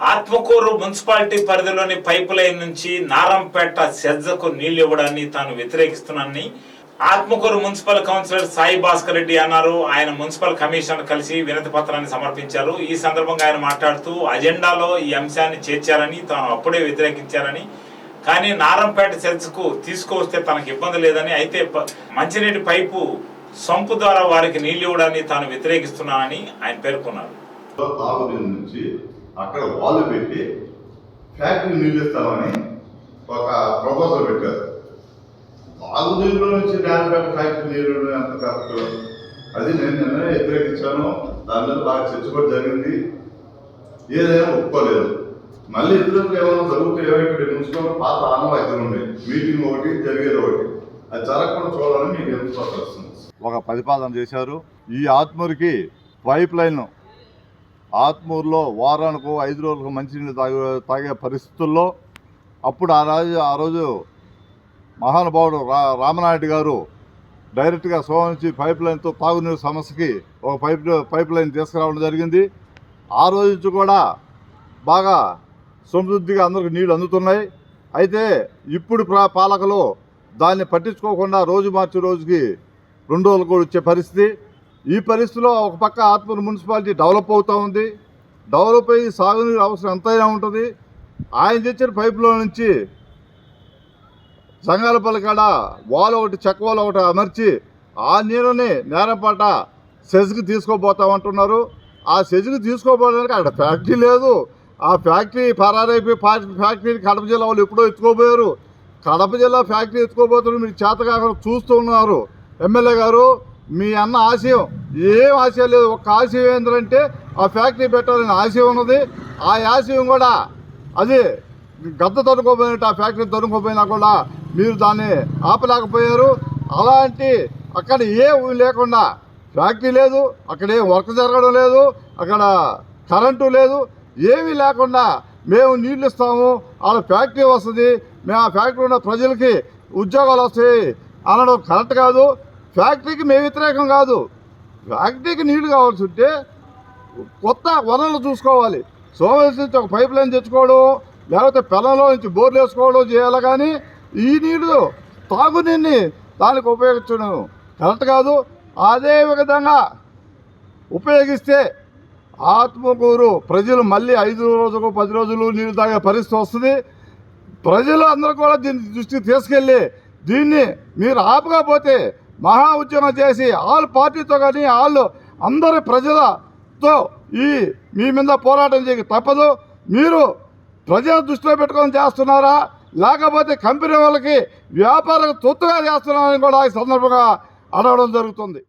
Atmakur municipality పరిధిలోని pipeline నుంచి నారంపేట సెజ్జకు నీళ్ళు ఇవ్వడాన్ని తాను వ్యతిరేకిస్తున్నానని ఆత్మకూరు మున్సిపల్ కౌన్సిలర్ సాయి భాస్కర్ రెడ్డి అన్నారు. ఆయన మున్సిపల్ కమిషన్ కలిసి వినతి పత్రాన్ని సమర్పించారు. ఈ సందర్భంగా ఆయన మాట్లాడుతూ అజెండాలో ఈ అంశాన్ని చేర్చారని తాను అప్పుడే వ్యతిరేకించారని. కానీ నారంపేట సెజ్కు తీసుకువస్తే తనకు ఇబ్బంది లేదని అయితే ప- మంచినీటి పైపు సొంపు ద్వారా వారికి నీళ్ళు ఇవ్వడాన్ని తాను వ్యతిరేకిస్తున్నానని ఆయన పేర్కొన్నారు. అక్కడ వాళ్ళు పెట్టి ఫ్యాక్టరీ నీళ్ళు ఇస్తామని ఒక ప్రపోజల్ పెట్టారు. తాగునీరులో నుంచి డ్యాన్పేట ఫ్యాక్టరీ నీరు ఎంత కరెక్ట్? అది నేను నిన్న వ్యతిరేకించాను దాని మీద బాగా చర్చ కూడా జరిగింది. ఏదైనా ఒప్పుకోలేదు. మళ్ళీ ఇద్దరు ఏమైనా జరుగుతూ ఇక్కడ మున్సిపల్ పాత ఆనవాయితీలు ఉన్నాయి మీటింగ్ ఒకటి జరిగేది ఒకటి. అది జరగకుండా చూడాలని మీకు ఎందుకు ఒక ప్రతిపాదన చేశారు. ఈ ఆత్మూరికి పైప్ లైన్ ఆత్మూరులో వారానికి ఐదు రోజులకు మంచినీళ్ళు తాగే తాగే పరిస్థితుల్లో అప్పుడు ఆ రోజు ఆ రోజు మహానుభావుడు రా రామనాయుడు గారు డైరెక్ట్గా సోమ నుంచి పైప్ లైన్తో తాగునీరు సమస్యకి ఒక పైప్ పైప్ లైన్ తీసుకురావడం జరిగింది. ఆ రోజు నుంచి కూడా బాగా సమృద్ధిగా అందరికి నీళ్ళు అందుతున్నాయి. అయితే ఇప్పుడు ప్రా- పాలకులు దాన్ని పట్టించుకోకుండా రోజు మార్చి రోజుకి రెండు రోజులు కూడా వచ్చే పరిస్థితి. ఈ పరిస్థితిలో ఒక పక్క ఆత్మూరు మున్సిపాలిటీ డెవలప్ అవుతూ ఉంది. డెవలప్ అయ్యి సాగునీరు అవసరం ఎంతైనా ఉంటుంది. ఆయన తెచ్చిన పైపులో నుంచి సంఘాలపల్లి కాడ వాల్ ఒకటి చెక్క వాల్ ఒకటి అమర్చి ఆ నీరుని నేరపాట సెజ్కి తీసుకోబోతామంటున్నారు ఆ సెజ్కి తీసుకోబోడానికి అక్కడ ఫ్యాక్టరీ లేదు. ఆ ఫ్యాక్టరీ పరారైపోయి ఫా- ఫ్యాక్టరీ కడప జిల్లా వాళ్ళు ఎప్పుడో ఎత్తుకోబోయారు. కడప జిల్లా ఫ్యాక్టరీ ఎత్తుకోబోతున్నారు. మీరు చేతగా చూస్తూ ఉన్నారు. ఎమ్మెల్యే గారు మీ అన్న ఆశయం. ఏం ఆశయం లేదు. ఒక ఆశయం ఏంటంటే ఆ ఫ్యాక్టరీ పెట్టాలని ఆశయం ఉన్నది. ఆ ఆశయం కూడా అది గద్ద తరుకోపోయినట్టు ఆ ఫ్యాక్టరీ తరుకోపోయినా కూడా మీరు దాన్ని ఆపలేకపోయారు. అలాంటి అక్కడ ఏ లేకుండా ఫ్యాక్టరీ లేదు అక్కడ ఏం వర్క్ జరగడం లేదు అక్కడ కరెంటు లేదు ఏమీ లేకుండా మేము నీళ్ళు ఇస్తాము ఆడ ఫ్యాక్టరీ వస్తుంది. మేము ఆ ఫ్యాక్టరీ ఉన్న ప్రజలకి ఉద్యోగాలు వస్తాయి అనడం కరెక్ట్ కాదు. ఫ్యాక్టరీకి మేము వ్యతిరేకం కాదు. ఫ్యాక్టరీకి నీళ్ళు కావాల్సి ఉంటే కొత్త వనరులు చూసుకోవాలి. సోమేశ్వరం నుంచి ఒక పైప్ లైన్ తెచ్చుకోవడం లేకపోతే పొలంలో నుంచి బోర్లు వేసుకోవడం చేయాలి కానీ ఈ నీళ్ళు తాగునీరుని దానికి ఉపయోగించడం కరెక్ట్ కాదు. అదే విధంగా ఉపయోగిస్తే ఆత్మకూరు ప్రజలు మళ్ళీ ఐదు రోజులు పది రోజులు నీళ్ళు తాగే పరిస్థితి వస్తుంది. ప్రజలు అందరూ కూడా దీన్ని దృష్టికి తీసుకెళ్ళి దీన్ని మీరు ఆపకపోతే మహా ఉద్యమం చేసి ఆల్ పార్టీతో కానీ వాళ్ళు అందరి ప్రజలతో ఈ మీ మీద పోరాటం చేయక తప్పదు. మీరు ప్రజల దృష్టిలో పెట్టుకొని చేస్తున్నారా? లేకపోతే కంపెనీ వాళ్ళకి వ్యాపారం తొత్తుగా చేస్తున్నారని కూడా ఈ సందర్భంగా అడగడం జరుగుతుంది.